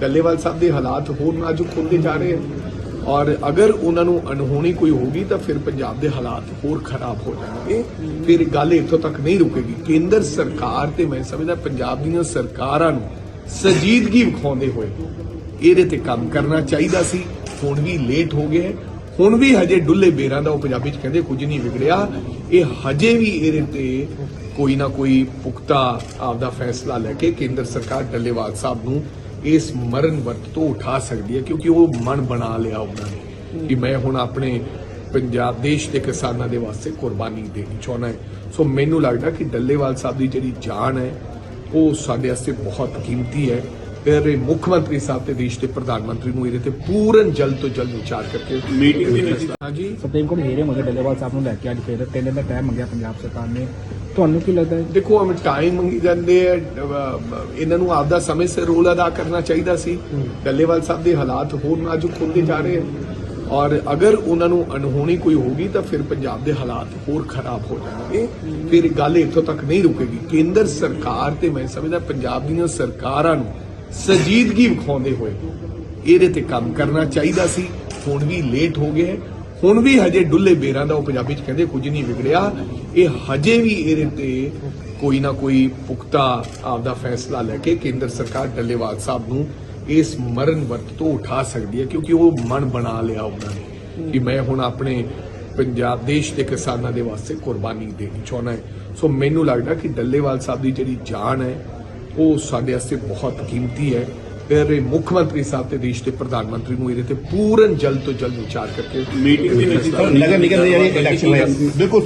ਡੱਲੇਵਾਲ ਸਾਹਿਬ ਦੇ ਹਾਲਾਤ ਹੋਰ ਨਾਜ਼ੁਕ ਹੁੰਦੇ ਜਾ ਰਹੇ ਹਨ। ਔਰ ਅਗਰ ਉਹਨਾਂ ਨੂੰ ਅਣਹੋਣੀ ਕੋਈ ਹੋਗੀ ਤਾਂ ਫਿਰ ਪੰਜਾਬ ਦੇ ਹਾਲਾਤ ਹੋਰ ਖਰਾਬ ਹੋ ਜਾਣਗੇ। ਫਿਰ ਗੱਲ ਇੱਥੋਂ ਤੱਕ ਨਹੀਂ ਰੁਕੇਗੀ। ਕੇਂਦਰ ਸਰਕਾਰ ਤੇ ਮੈਂ ਸਮਝਦਾ ਪੰਜਾਬ ਦੀਆਂ ਸਰਕਾਰਾਂ ਨੂੰ ਸੰਜੀਦਗੀ ਵਿਖਾਉਂਦੇ ਹੋਏ ਇਹਦੇ ਤੇ ਕੰਮ ਕਰਨਾ ਚਾਹੀਦਾ ਸੀ। ਹੁਣ ਵੀ ਲੇਟ ਹੋ ਗਏ ਹੁਣ ਵੀ ਹਜੇ ਡੁੱਲੇ ਬੇਰਾਂ ਦਾ ਉਹ ਪੰਜਾਬੀ ਚ ਕਹਿੰਦੇ ਕੁਝ ਨਹੀਂ ਵਿਗੜਿਆ। ਇਹ ਹਜੇ ਵੀ ਇਹਦੇ ਤੇ ਕੋਈ ਨਾ ਕੋਈ ਪੁਖਤਾ ਆਪਦਾ ਫੈਸਲਾ ਲੈ ਕੇ ਕੇਂਦਰ ਸਰਕਾਰ ਡੱਲੇਵਾਲ ਸਾਹਿਬ ਨੂੰ ਇਸ ਮਰਨ ਵਰਤ ਤੋਂ ਉਠਾ ਸਕਦੀ ਹੈ, ਕਿਉਂਕਿ ਉਹ ਮਨ ਬਣਾ ਲਿਆ ਉਹਨਾਂ ਨੇ ਕਿ ਮੈਂ ਹੁਣ ਆਪਣੇ ਪੰਜਾਬ ਦੇਸ਼ ਦੇ ਕਿਸਾਨਾਂ ਦੇ ਵਾਸਤੇ ਕੁਰਬਾਨੀ ਦੇਣੀ ਚਾਹੁੰਦਾ ਹੈ। ਸੋ ਮੈਨੂੰ ਲੱਗਦਾ ਕਿ ਡੱਲੇਵਾਲ ਸਾਹਿਬ ਦੀ ਜਿਹੜੀ ਜਾਨ ਹੈ, ਉਹ ਸਾਡੇ ਵਾਸਤੇ ਬਹੁਤ ਕੀਮਤੀ ਹੈ। ਫਿਰ ਮੁੱਖ ਮੰਤਰੀ ਸਾਹਿਬ ਤੇ ਦੇਸ਼ ਦੇ ਪ੍ਰਧਾਨ ਮੰਤਰੀ ਨੂੰ ਇਹਦੇ ਤੇ ਪੂਰਨ ਜਲਦ ਤੋਂ ਜਲਦ ਵਿਚਾਰ ਕਰਕੇ Meeting ਵੀ ਨਹੀਂ। ਹਾਂਜੀ। ਸੁਪਰੀਮ ਕੋਰਟ ਹੀਰੇ ਮੰਗੇ ਡੱਲੇਵਾਲ ਸਾਹਿਬ ਨੂੰ ਲੈ ਕੇ ਅੱਜ ਫਿਰ ਤਿੰਨ ਦਿਨ ਦਾ ਟਾਈਮ ਮੰਗਿਆ ਪੰਜਾਬ ਸਰਕਾਰ ਨੇ। ਤੁਹਾਨੂੰ ਕੀ ਲੱਗਦਾ ਹੈ? ਦੇਖੋ ਹਮ ਟਾਈਮ ਮੰਗੀ ਜਾਂਦੇ ਆ ਇਹਨਾਂ ਨੂੰ ਆਪਦਾ ਸਮੇਂ ਸਿਰ ਰੋਲ ਅਦਾ ਕਰਨਾ ਚਾਹੀਦਾ ਸੀ। ਡੱਲੇਵਾਲ ਸਾਹਿਬ ਦੇ ਹਾਲਾਤ ਹੋਰ ਨਾਜ਼ੁਕ ਹੁੰਦੇ ਜਾ ਰਹੇ ਹਨ ਔਰ ਅਗਰ ਉਹਨਾਂ ਨੂੰ ਅਣਹੋਣੀ ਕੋਈ ਹੋਗੀ ਤਾਂ ਫਿਰ ਪੰਜਾਬ ਦੇ ਹਾਲਾਤ ਹੋਰ ਖਰਾਬ ਹੋ ਜਾਣਗੇ। ਫਿਰ ਗੱਲ ਇੱਥੋਂ ਤੱਕ ਨਹੀਂ ਰੁਕੇਗੀ। ਕੇਂਦਰ ਸਰਕਾਰ ਤੇ ਮੈਂ ਸਮਝਦਾ ਪੰਜਾਬ ਦੀਆਂ ਸਰਕਾਰਾਂ ਨੂੰ ਸੰਜੀਦਗੀ ਵਿਖਾਉਂਦੇ ਹੋਏ ਇਹਦੇ ਤੇ ਕੰਮ ਕਰਨਾ ਚਾਹੀਦਾ ਸੀ। ਹੁਣ ਵੀ ਲੇਟ ਹੋ ਗਏ ਹੁਣ ਵੀ ਹਜੇ ਡੁੱਲੇ ਬੇਰਾਂ ਦਾ ਉਹ ਪੰਜਾਬੀ ਚ ਕਹਿੰਦੇ ਕੁਝ ਨਹੀਂ ਵਿਗੜਿਆ। ਇਹ ਹਜੇ ਵੀ ਇਹਦੇ ਤੇ ਕੋਈ ਨਾ ਕੋਈ ਪੁਖਤਾ ਆਪਦਾ ਫੈਸਲਾ ਲੈ ਕੇ ਕੇਂਦਰ ਸਰਕਾਰ ਡੱਲੇਵਾਲ ਸਾਹਿਬ ਨੂੰ ਇਸ ਮਰਨ ਵਰਤ ਤੋਂ ਉਠਾ ਸਕਦੀ ਹੈ, ਕਿਉਂਕਿ ਉਹ ਮਨ ਬਣਾ ਲਿਆ ਉਹਨਾਂ ਨੇ ਕਿ ਮੈਂ ਹੁਣ ਆਪਣੇ ਪੰਜਾਬ ਦੇਸ਼ ਦੇ ਕਿਸਾਨਾਂ ਦੇ ਵਾਸਤੇ ਕੁਰਬਾਨੀ ਦੇਣੀ ਚਾਹੁੰਦਾ ਹੈ। ਸੋ ਮੈਨੂੰ ਲੱਗਦਾ ਕਿ ਡੱਲੇਵਾਲ ਸਾਹਿਬ ਦੀ ਜਿਹੜੀ ਜਾਨ ਹੈ ਉਹ ਸਾਡੇ ਵਾਸਤੇ ਬਹੁਤ ਕੀਮਤੀ ਹੈ ਫਿਰ ਇਹ ਮੁੱਖ ਮੰਤਰੀ ਸਾਹਿਬ ਤੇ ਦੇਸ਼ ਦੇ ਪ੍ਰਧਾਨ ਮੰਤਰੀ ਨੂੰ ਇਹਦੇ ਤੇ ਪੂਰਨ ਜਲਦ ਤੋਂ ਜਲਦ ਵਿਚਾਰ ਕਰਕੇ ਮੀਟਿੰਗ ਸੀ। ਨਗਰ ਨਿਗਮ ਦੇ ਜਿਹੜੇ ਇਲੈਕਸ਼ਨ ਹੋਏ ਬਿਲਕੁਲ